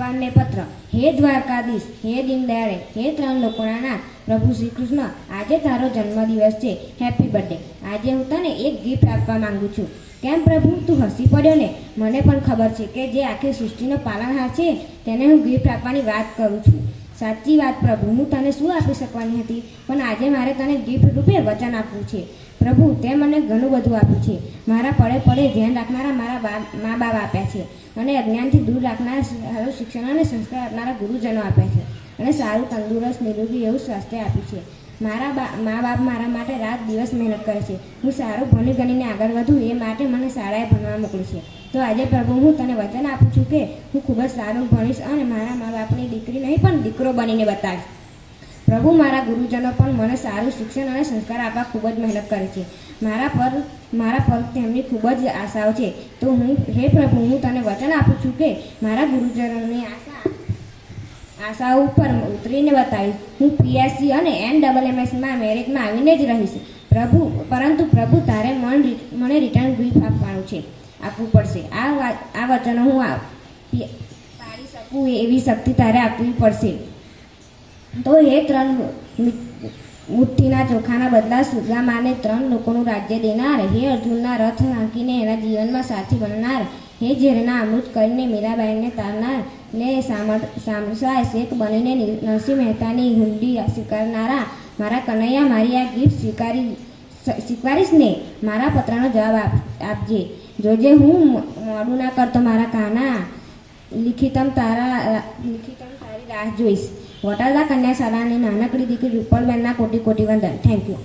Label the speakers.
Speaker 1: ભગવાનને પત્ર. હે દ્વારકાધીશ, હે દીનદયાળે, હે ત્રણ લોકોના નાથ. પ્રભુ શ્રી કૃષ્ણ આજે તારો જન્મદિવસ છે. હેપી બર્થડે આજે હું તને એક ગિફ્ટ આપવા માંગુ છું. કેમ પ્રભુ? તું હસી પડ્યો ને? મને પણ ખબર છે કે જે આખી સૃષ્ટિનો પાલનહાર છે, તેને હું ગિફ્ટ આપવાની વાત કરું છું. સાચી વાત પ્રભુ, હું તને શું આપી શકવાની હતી? પણ આજે મારે તને ગિફ્ટ રૂપે વચન આપવું છે. પ્રભુ, તે મને ઘણું બધું આપ્યું છે. મારા પડે પડે ધ્યાન રાખનારા મારા મા બાપ આપ્યા છે. અને અજ્ઞાનથી દૂર રાખનારા સારું શિક્ષણ અને સંસ્કાર આપનારા ગુરુજનો આપ્યા છે. અને સારું, તંદુરસ્ત, નિરોગી એવું સ્વાસ્થ્ય આપ્યું છે. મારા બા મા બાપ મારા માટે રાત દિવસ મહેનત કરે છે. હું સારું ભણી ગણીને આગળ વધું એ માટે મને શાળાએ ભણવા મોકલી છે. તો આજે પ્રભુ, હું તને વચન આપું છું કે હું ખૂબ જ સારું ભણીશ અને મારા મા બાપની દીકરી નહીં, પણ દીકરો બનીને બતાવીશ. પ્રભુ, મારા ગુરુજનો પણ મને સારું શિક્ષણ અને સંસ્કાર આપવા ખૂબ જ મહેનત કરે છે. મારા પર મારા પર તેમની ખૂબ જ આશાઓ છે. તો હું હે પ્રભુ, હું તને વચન આપું છું કે મારા ગુરુજનોની આશા આશાઓ ઉપર ઉતરીને બતાવીશ. હું પીએસસી અને એન ડબલ એમએસમાં મેરિટમાં આવીને જ રહીશ. પ્રભુ, પરંતુ પ્રભુ તારે મન મને રિટર્ન ગિફ્ટ આપવાનું છે. આપવું પડશે. આ આ વચનો હું પાડી શકું એવી શક્તિ તારે આપવી પડશે. તો એ ત્રણ મુઠ્ઠીના ચોખાના બદલા સુદામાને ત્રણ લોકોનું રાજ્ય દેનાર. હે અર્જુનના રથ હાંકીને એના જીવનમાં સાથી બનનાર. હે ઝેરના અમૃત કરીને મીરાબાઈને તારનાર. ને સામર સામસા શેખ બનીને નરસિંહ મહેતાની હુંડી સ્વીકારનારા મારા કનૈયા મારી આ ગિફ્ટ સ્વીકારી સ્વીકારીશ ને? મારા પત્રનો જવાબ આપ આપજે. જોજે હું મોડું ના કરતો મારા કાના. લિખિતમ તારા લિખિતમ તારી રાહ જોઈશ. વટાલા કન્યા શાળાની નાનકડી દીકરી રૂપલબેનના કોટી કોટી વંદન. Thank you